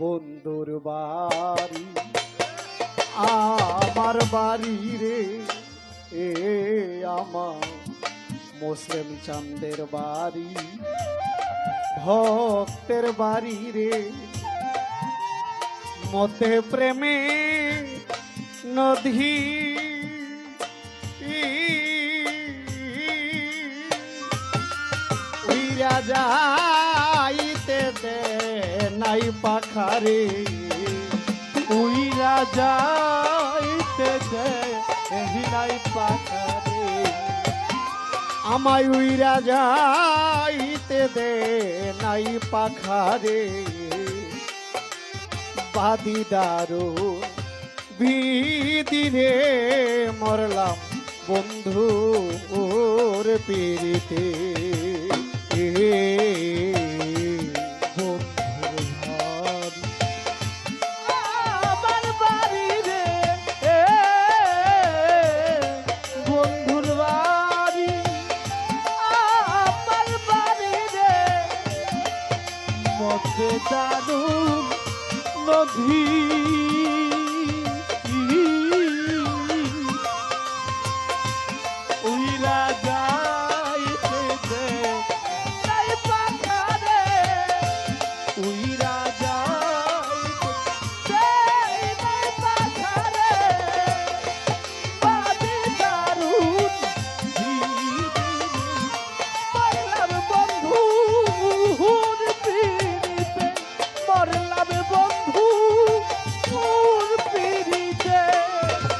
বন্ধুর বাড়ি, আমার বাড়ি রে, এ আমার মুসলিম চান্দের বাড়ি, ভক্তের বাড়ি রে। মতে প্রেমে নদী দে নাই পাখারে, উইরা যাইতে নাই পাখারে। আমায় উইরা যাইতে দে নাই পাখারে। বাদি দারু বিদিরে মরলাম বন্ধু ওর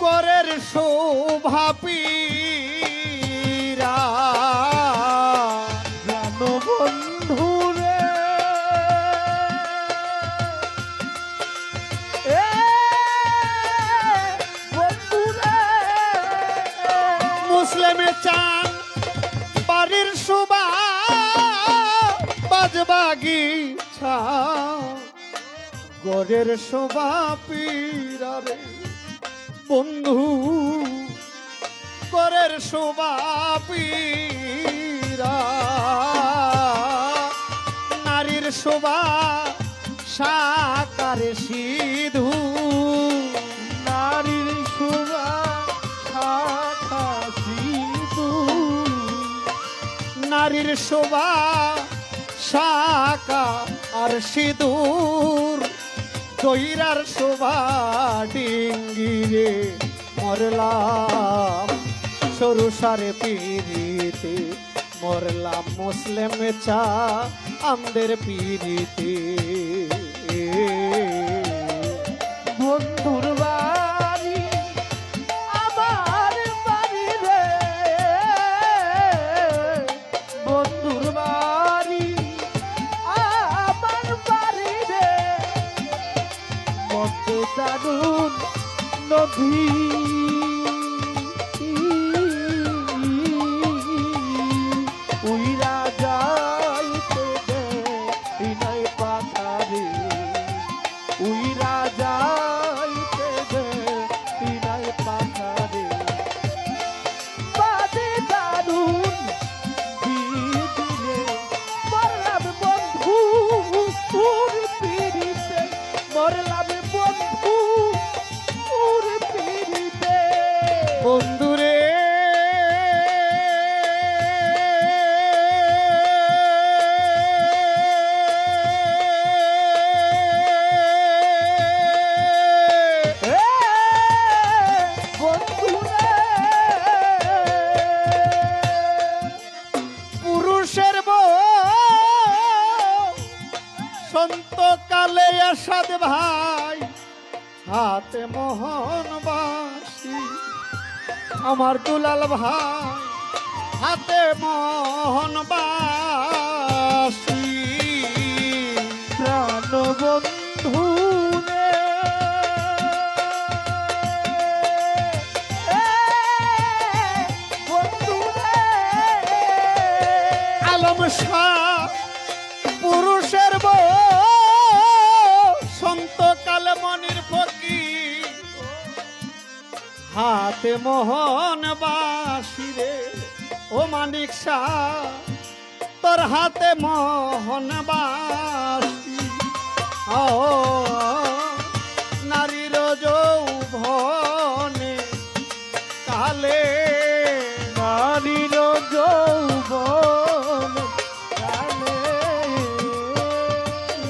গড়ের শোভা পীরা। বন্ধু রে। রে। মুসলিমে শোভা ছা গড়ের শোভা পীরারে বন্ধু গড়ের শোভা পীরা নারীর শোভা সাকারে সিধু। নারীর শোভা শাখা সিধু। নারীর শোভা শাখা আর সিঁদুর। দইরার শোভা ডিঙ্গিরে মরলাম। সরু সারে পিড়িতে মরলাম। মুসলিম চা আমদের পিড়িতে। ভাই হাতে মোহন বাসি হাতে মোহন বাসিরে ও মানিক তোর হাতে মোহন বাসি। ও নারীর যৌভনে কালে নারীর যৌবন, কালে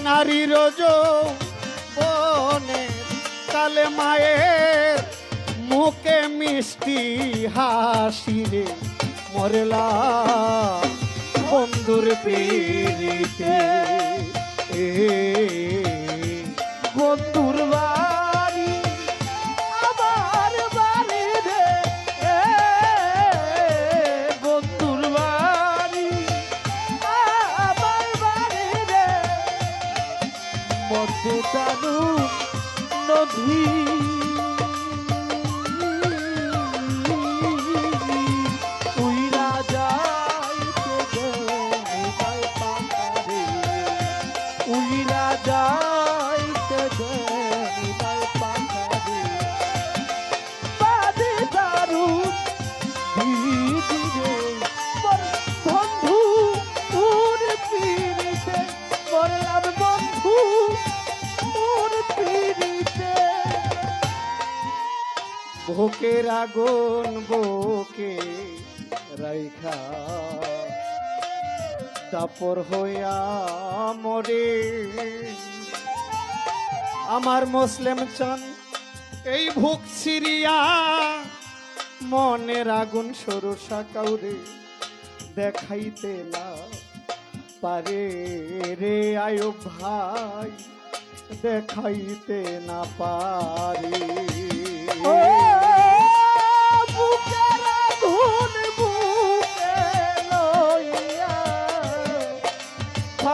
নারীর যৌবনে, কালে মায়ের মুখে মিষ্টি হাসিরে মরলা বন্ধুর পিড়িতে এ বন্ধুর রে। রে। মধ্যে নদী ভোকের আগুন রাইখা। তাপর হইয়া মরে। আমার মুসলিম চান, এই ভুক সিরিয়া মনের আগুন সরসা কাউরে দেখাইতে না পারে রে আয়ো ভাই, দেখাইতে না পারে।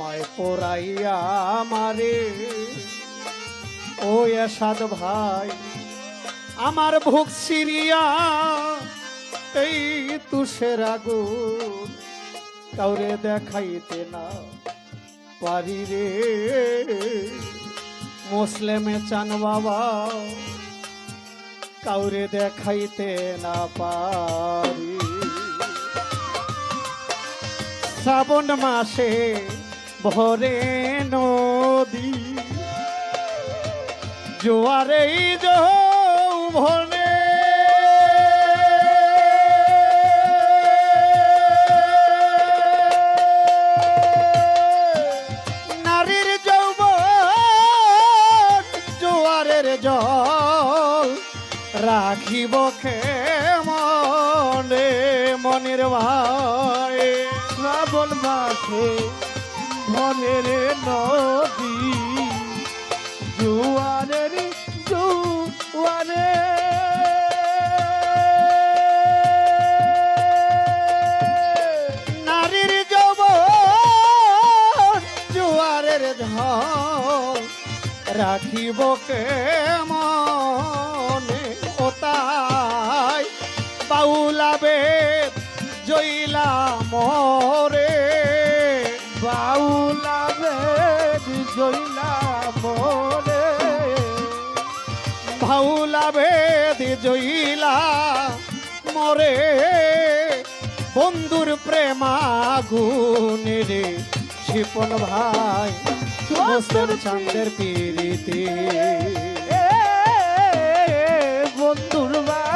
আমায় পোড়াইয়া আমারে ও এসাদ ভাই, আমার ভোগ সিরিয়া এই তুষের আগুন কাউরে দেখাইতে না পারি রে। মুসলিমে চান বাবা, কাউরে দেখাইতে না পারি। শ্রাবণ মাসে ভরে নদী জোয়ারেই যৌবনে। নারীর যৌবন জোয়ারের জল রাখিব মনে মনের ভাই। শ্রাবণ মাসে ভনের নদী জুয়ারের জুয়ারে নারীর যৌবন জোয়ারের ঝল রাখিব কে ভেদ জইলা মরে। বন্ধুর প্রেমা গুনে রে শিপন ভাই চাঁদের পিরিতে এ বন্ধুর বাড়ি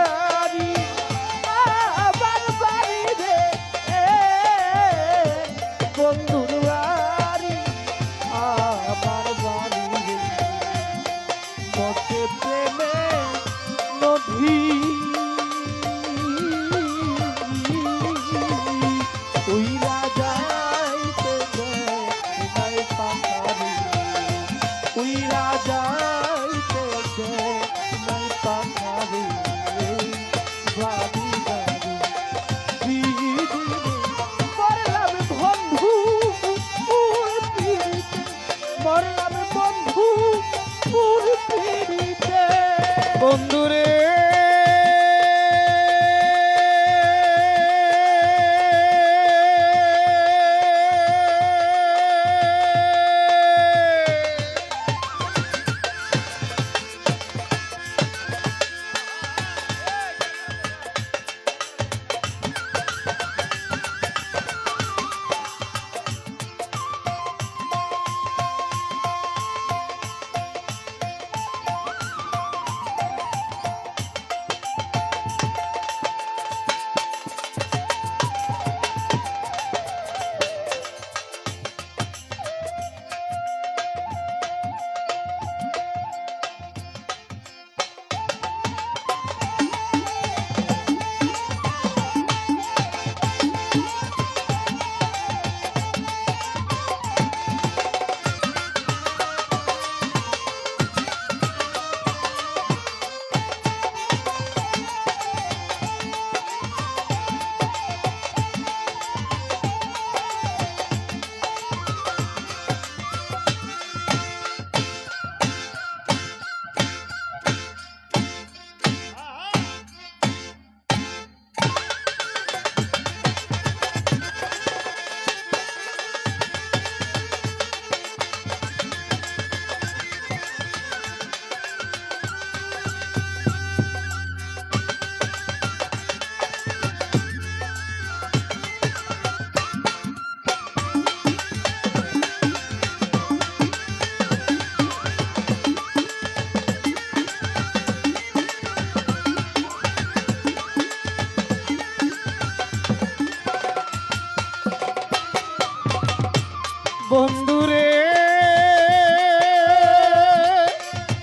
বন্ধুরে।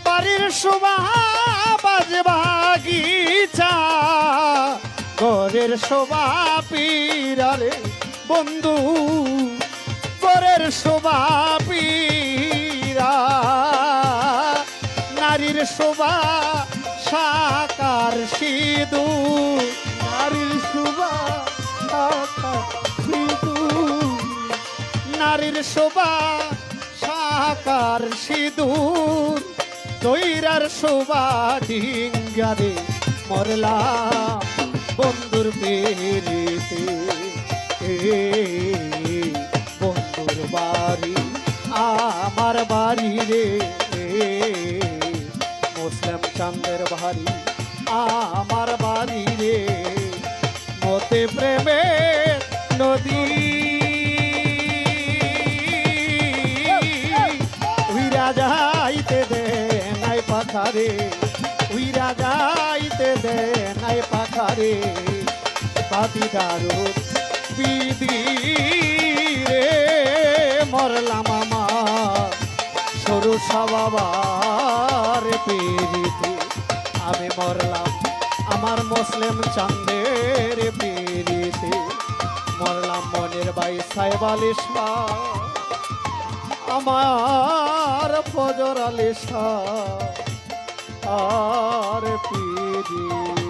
বাড়ির শোভা বাজে বাগিচা, ঘরের শোভা পীরারে বন্ধু, ঘরের শোভা পীরা নারীর শোভা সাকার সিঁদুর, নারীর শুভা নারীর শোভা, সাকার সিঁদুর দৈরার শোভা ডিঙ্গারে মরলা, বন্ধুর পেরিতে বন্ধুর বাড়ি, আমার বাড়ি রে। পাখারে, উইরা যাইতে দে নাই পাখারে। পাতি দারু বিদি রে, মরলাম আমার। সরু সবাবার পেরিতে আমি মরলাম আমার মুসলিম চান্দের পেরিতে মরলাম মনের বাই সাহেব আমার ফজর আর পিড়ি